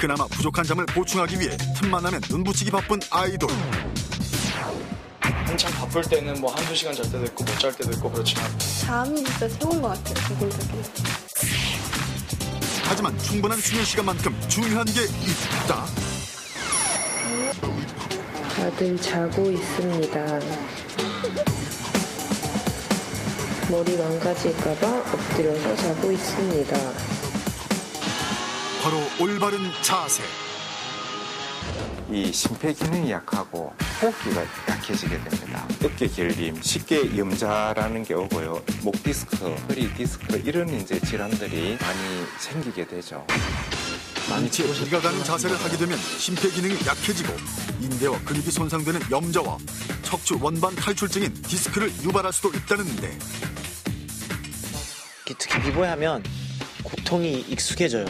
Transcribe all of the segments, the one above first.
그나마 부족한 잠을 보충하기 위해 틈만 나면 눈붙이기 바쁜 아이돌 한참 바쁠 때는 뭐 한두 시간 잘 때도 있고 못 잘 때도 있고 그렇지만 잠이 진짜 최고인 것 같아요, 두근두근. 하지만 충분한 수면 시간만큼 중요한 게 있다 다들 자고 있습니다. 머리 망가질까봐 엎드려서 자고 있습니다. 바로 올바른 자세 이 심폐 기능이 약하고 호흡기가 약해지게 됩니다. 어깨 결림, 쉽게 염자라는 게 오고요. 목 디스크, 허리 디스크 이런 이제 질환들이 많이 생기게 되죠. 만체 무리가 가는 자세를 하게 되면 심폐 기능이 약해지고 인대와 근육이 손상되는 염좌와 척추 원반 탈출증인 디스크를 유발할 수도 있다는데 특히 비보에 하면 고통이 익숙해져요.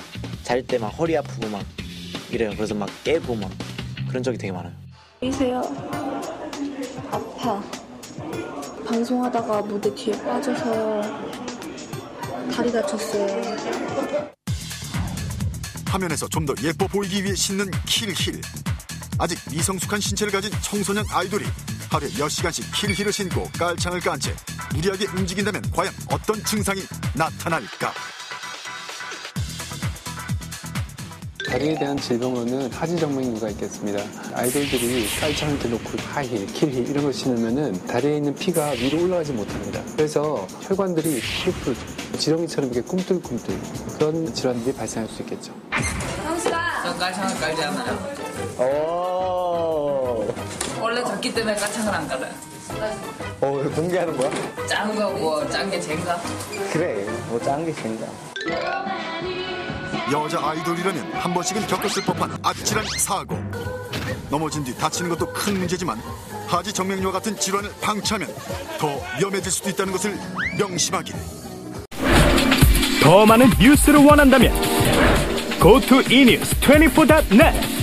잘 때 막 허리 아프고 막 이래요. 그래서 막 깨고 막 그런 적이 되게 많아요. 보이세요? 아파. 방송하다가 무대 뒤에 빠져서 다리 다쳤어요. 화면에서 좀 더 예뻐 보이기 위해 신는 킬힐 아직 미성숙한 신체를 가진 청소년 아이돌이 하루에 몇 시간씩 킬힐을 신고 깔창을 깐 채 무리하게 움직인다면 과연 어떤 증상이 나타날까 다리에 대한 질병으로는 하지정맥 이유가 있겠습니다. 아이돌들이 깔창을 대놓고 하이힐, 킬힐 이런 걸 신으면은 다리에 있는 피가 위로 올라가지 못합니다. 그래서 혈관들이 푸르푸르 지렁이처럼 이렇게 꿈틀꿈틀 그런 질환들이 발생할 수 있겠죠. 전 깔창을 깔지 않아요. 오, 원래 작기 때문에 깔창을 안 깔아요. 어, 공개하는 거야? 짠 거 뭐 짠 게 젠가? 그래, 뭐 짠 게. 여자 아이돌이라면 한 번씩은 겪었을 법한 아찔한 사고. 넘어진 뒤 다치는 것도 큰 문제지만 하지 정맥류와 같은 질환을 방치하면 더 위험해질 수도 있다는 것을 명심하길 더 많은 뉴스를 원한다면 go to enews24.net